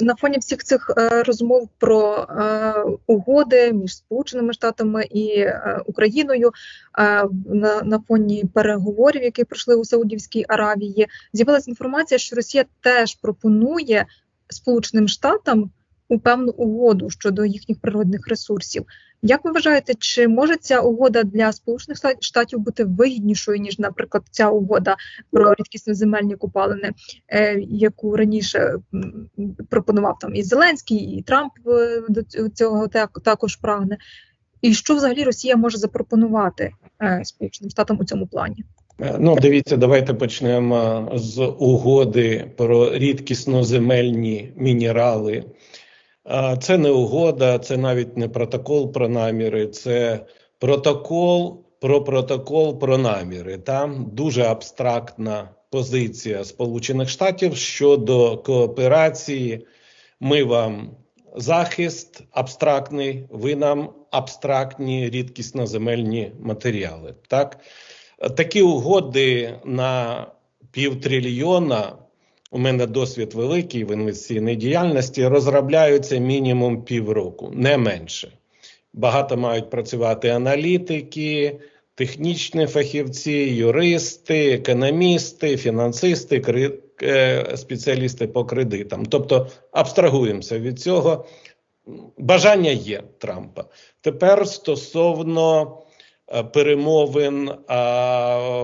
На фоні всіх цих е, розмов про е, угоди між Сполученими Штатами і е, Україною на, на фоні переговорів, які пройшли у Саудівській Аравії, з'явилася інформація, що Росія теж пропонує Сполученим Штатам у певну угоду щодо їхніх природних ресурсів. Як ви вважаєте, чи може ця угода для Сполучених Штатів бути вигіднішою ніж, наприклад, ця угода про рідкісно земельні купалини, е, яку раніше пропонував там і Зеленський, і Трамп е, до цього також прагне? І що взагалі Росія може запропонувати е, Сполученим Штатам у цьому плані? Ну, дивіться, давайте почнемо з угоди про рідкісно земельні мінерали. Це не угода, це навіть не протокол про наміри, це протокол про протокол про наміри. Там дуже абстрактна позиція Сполучених Штатів щодо кооперації. Ми вам захист абстрактний, ви нам абстрактні рідкісно земельні матеріали. Так? Такі угоди на півтрильйона у мене досвід великий в інвестиційній діяльності, розробляються мінімум півроку, не менше. Багато мають працювати аналітики, технічні фахівці, юристи, економісти, фінансисти, е, спеціалісти по кредитам. Тобто абстрагуємося від цього. Бажання є Трампа. Тепер стосовно е, перемовин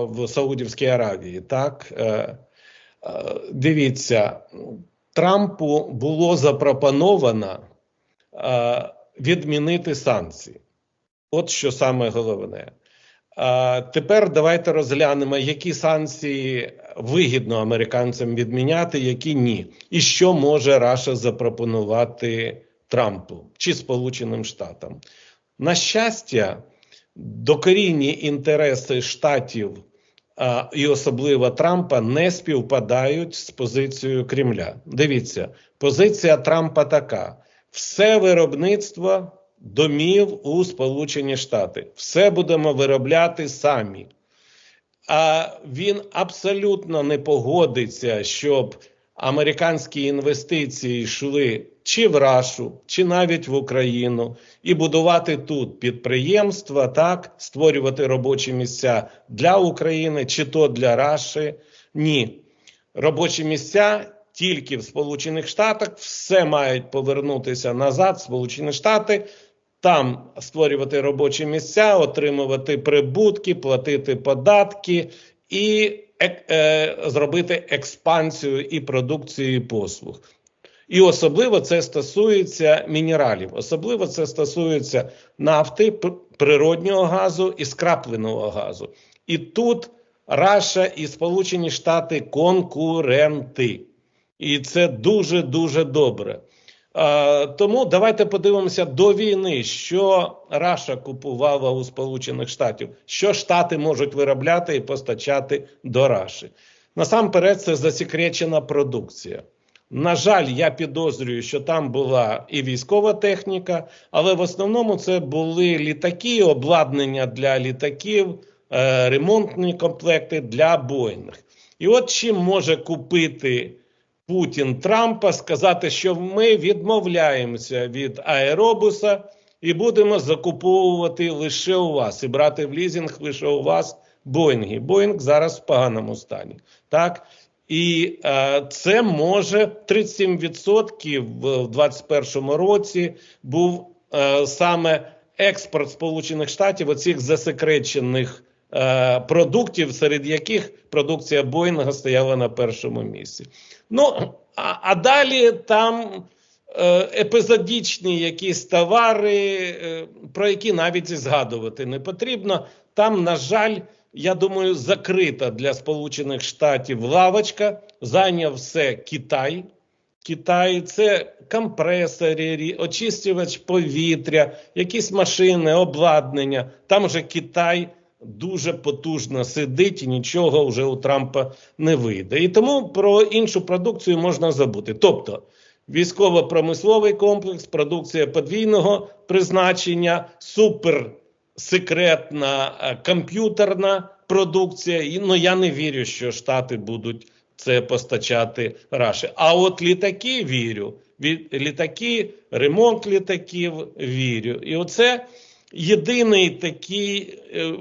в Саудівській Аравії, так. Е, дивіться, Трампу було запропоновано е, відмінити санкції. От що саме головне. Е, Тепер давайте розглянемо, які санкції вигідно американцям відміняти, які ні. І що може Раша запропонувати Трампу чи Сполученим Штатам. На щастя, докорінні інтереси штатів і особливо Трампа не співпадають з позицією Кремля. Дивіться, позиція Трампа така: все виробництво домів у Сполучені Штати, все будемо виробляти самі. А він абсолютно не погодиться, щоб американські інвестиції йшли чи в Рашу, чи навіть в Україну, і будувати тут підприємства, так, створювати робочі місця для України, чи то для Раші. Ні. Робочі місця тільки в Сполучених Штатах, все мають повернутися назад, в Сполучені Штати. Там створювати робочі місця, отримувати прибутки, платити податки і е, е, зробити експансію і продукцію і послуг. І особливо це стосується мінералів, особливо це стосується нафти, природнього газу і скрапленого газу. І тут Раша і Сполучені Штати конкуренти. І це дуже дуже добре. А, тому давайте подивимося до війни, що Раша купувала у Сполучених Штатів, що Штати можуть виробляти і постачати до Раші. Насамперед, це засекречена продукція. На жаль, я підозрюю, що там була і військова техніка, але в основному це були літаки, обладнання для літаків, е, ремонтні комплекти для Боїнг. І от чим може купити Путін Трампа, сказати, що ми відмовляємося від аеробуса і будемо закуповувати лише у вас і брати в лізинг лише у вас Боїнги. Боїнг зараз в поганому стані. Так? І е, це може 37% в 2021 році був е, саме експорт Сполучених Штатів оцих засекречених е, продуктів, серед яких продукція Боїнга стояла на першому місці. Ну а, а далі там е, епізодічні якісь товари, е, про які навіть і згадувати не потрібно. Там, на жаль я думаю, закрита для Сполучених Штатів лавочка. Зайняв все Китай. Китай це компресори, очистювач повітря, якісь машини, обладнання. Там же Китай дуже потужно сидить і нічого вже у Трампа не вийде. І тому про іншу продукцію можна забути. Тобто військово-промисловий комплекс, продукція подвійного призначення, супер секретна е, комп'ютерна продукція. І ну я не вірю, що Штати будуть це постачати Раші. А от літаки вірю. Літаки, ремонт літаків вірю. І оце єдиний такий е,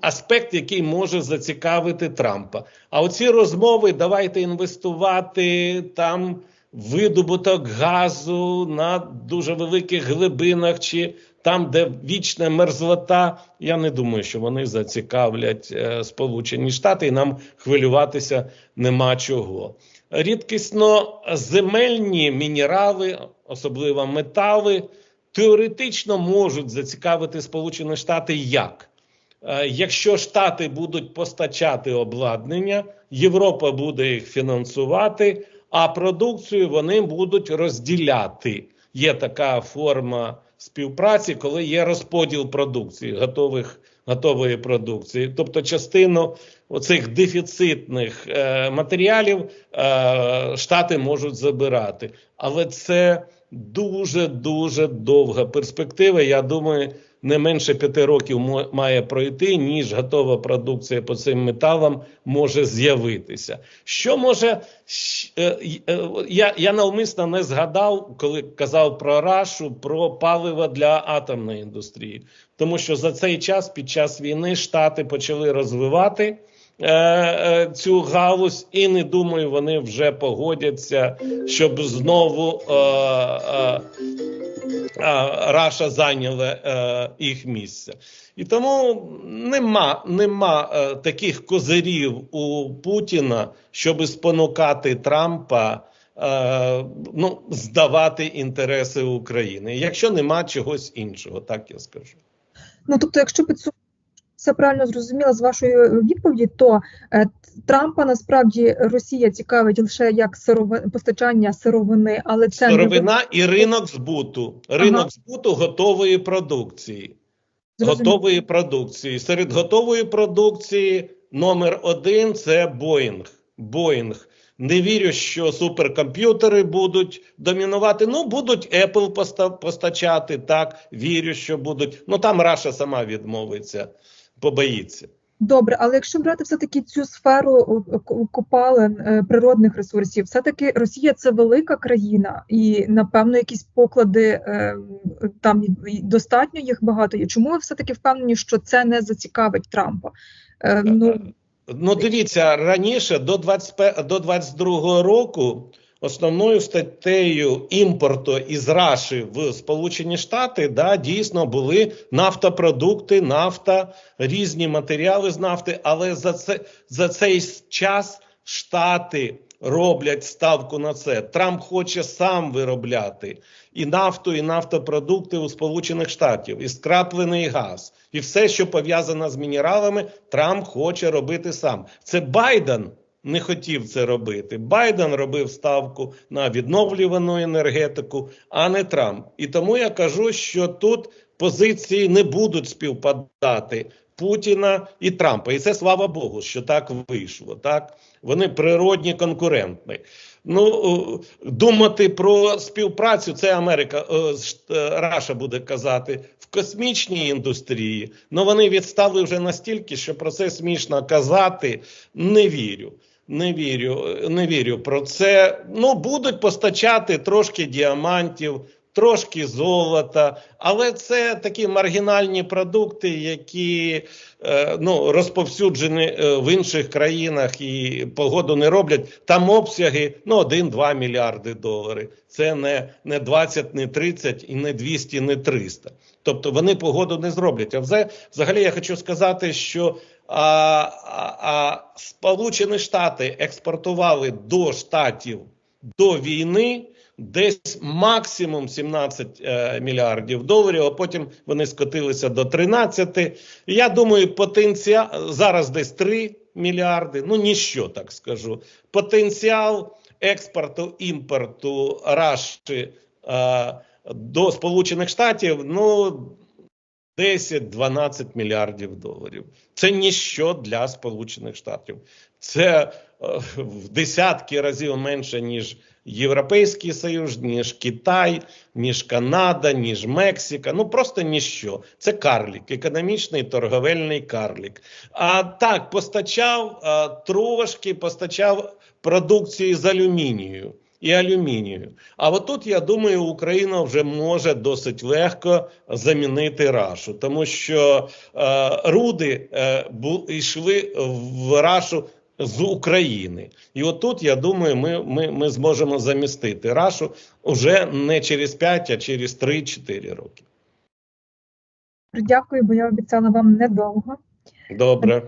аспект, який може зацікавити Трампа. А оці розмови давайте інвестувати там видобуток газу на дуже великих глибинах, чи там, де вічна мерзлота. Я не думаю, що вони зацікавлять е, Сполучені Штати, і нам хвилюватися нема чого. Рідкісно земельні мінерали, особливо метали, теоретично можуть зацікавити Сполучені Штати як? Е, якщо Штати будуть постачати обладнання, Європа буде їх фінансувати, а продукцію вони будуть розділяти. Є така форма співпраці, коли є розподіл продукції, готових, готової продукції. Тобто, частину оцих дефіцитних е, матеріалів е, Штати можуть забирати. Але це дуже дуже довга перспектива. Я думаю, не менше п'яти років має пройти, ніж готова продукція по цим металам може з'явитися. Що може е, е, я я навмисно не згадав, коли казав про рашу, про паливо для атомної індустрії, тому що за цей час під час війни штати почали розвивати. Е, цю галузь, і не думаю, вони вже погодяться, щоб знову е, е, Раша зайняла е, їх місце. І тому нема нема е, таких козирів у Путіна, щоб спонукати Трампа е, ну, здавати інтереси України, якщо нема чогось іншого, так я скажу. Ну тобто, якщо підсумувати, все правильно зрозуміла з вашої відповіді, то е, Трампа насправді Росія цікавить лише як сирови, постачання сировини, але це сировина не... і ринок збуту. Ринок ага. збуту готової продукції. Зрозуміло. Готової продукції. Серед готової продукції номер один це Боїнг. Боїнг. Не вірю, що суперкомп'ютери будуть домінувати. Ну, будуть Apple постачати, так. Вірю, що будуть. Ну там Раша сама відмовиться побоїться. Добре, але якщо брати все-таки цю сферу копалин е, природних ресурсів, все-таки Росія це велика країна, і напевно якісь поклади е, там достатньо їх багато є. Чому ви все-таки впевнені, що це не зацікавить Трампа? Е, ну ну дивіться раніше до 20, до 22 року. Основною статтею імпорту із Раші в Сполучені Штати да, дійсно були нафтопродукти, нафта, різні матеріали з нафти. Але за це за цей час Штати роблять ставку на це. Трамп хоче сам виробляти і нафту, і нафтопродукти у Сполучених Штатів, і скраплений газ, і все, що пов'язано з мінералами, Трамп хоче робити сам. Це Байден не хотів це робити. Байден робив ставку на відновлювану енергетику, а не Трамп. І тому я кажу, що тут позиції не будуть співпадати Путіна і Трампа. І це слава Богу, що так вийшло. Так вони природні конкуренти. Ну думати про співпрацю, це Америка Раша буде казати в космічній індустрії. Ну вони відстали вже настільки, що про це смішно казати не вірю. Не вірю, не вірю про це. Ну, будуть постачати трошки діамантів, трошки золота, але це такі маргінальні продукти, які е, ну, розповсюджені е, в інших країнах і погоду не роблять. Там обсяги ну, 1-2 мільярди доларів. Це не не 20, не 30, і не 200, не 300. Тобто вони погоду не зроблять. А взагалі я хочу сказати, що а, а, Сполучені Штати експортували до штатів до війни десь максимум 17 е, мільярдів доларів, а потім вони скотилися до 13. Я думаю, потенціал зараз десь 3 мільярди. Ну ніщо так скажу. Потенціал експорту імпорту Раші е, до Сполучених Штатів. ну 10-12 мільярдів доларів. Це ніщо для Сполучених Штатів. Це е, в десятки разів менше, ніж Європейський Союз, ніж Китай, ніж Канада, ніж Мексика. Ну просто ніщо. Це карлік, економічний торговельний карлік. А так постачав а, трошки постачав продукцію з алюмінію. і алюмінію. А от тут, я думаю, Україна вже може досить легко замінити рашу, тому що е, руди е, бу, йшли в рашу з України. І отут я думаю, ми, ми, ми зможемо замістити рашу уже не через 5, а через 3-4 роки. Дякую, бо я обіцяла вам недовго. Добре.